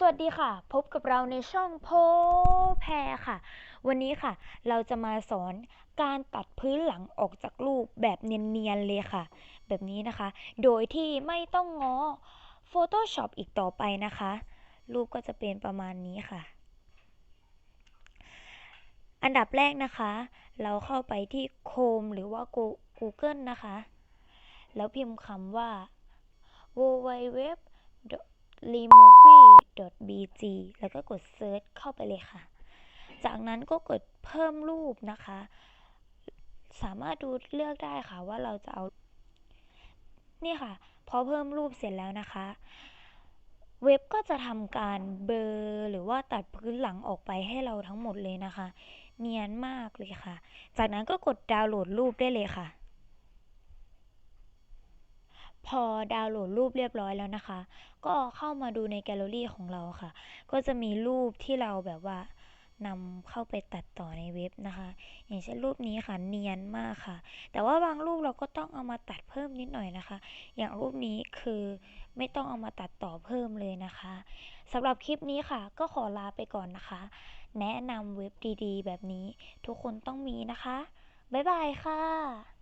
สวัสดีค่ะ พบกับเราในช่องโพแพรค่ะ วันนี้ค่ะ เราจะมาสอนการตัดพื้นหลังออกจากรูปแบบเนียนๆเลยค่ะ แบบนี้นะคะ โดยที่ไม่ต้องง้อ Photoshop อีกต่อไปนะคะ รูปก็จะเป็นประมาณนี้ค่ะ อันดับแรกนะคะ เราเข้าไปที่ Chrome หรือว่า Google นะคะ แล้วพิมพ์คำว่า www .bg แล้วก็กด search เข้าไปเลยค่ะ จากนั้นก็กดเพิ่มรูปนะคะ สามารถดูเลือกได้ค่ะว่าเราจะเอา นี่ค่ะ พอเพิ่มรูปเสร็จแล้วนะคะ เว็บก็จะทำการเบลอหรือว่าตัดพื้นหลังออกไปให้เราทั้งหมดเลยนะคะ เนียนมากเลยค่ะ จากนั้นก็กดดาวน์โหลดรูปได้เลยค่ะ พอดาวน์โหลดรูปเรียบร้อยแล้วนะคะ ก็เข้ามาดูในแกลเลอรี่ของเราค่ะ ก็จะมีรูปที่เราแบบว่านำเข้าไปตัดต่อในเว็บนะคะ อย่างเช่นรูปนี้ค่ะเนียนมากค่ะ แต่ว่าบางรูปเราก็ต้องเอามาตัดเพิ่มนิดหน่อยนะคะ อย่างรูปนี้คือไม่ต้องเอามาตัดต่อเพิ่มเลยนะคะสำหรับคลิปนี้ค่ะ ก็ขอลาไปก่อนนะคะ แนะนำเว็บดีๆ แบบนี้ทุกคนต้องมีนะคะ บ๊ายบายค่ะ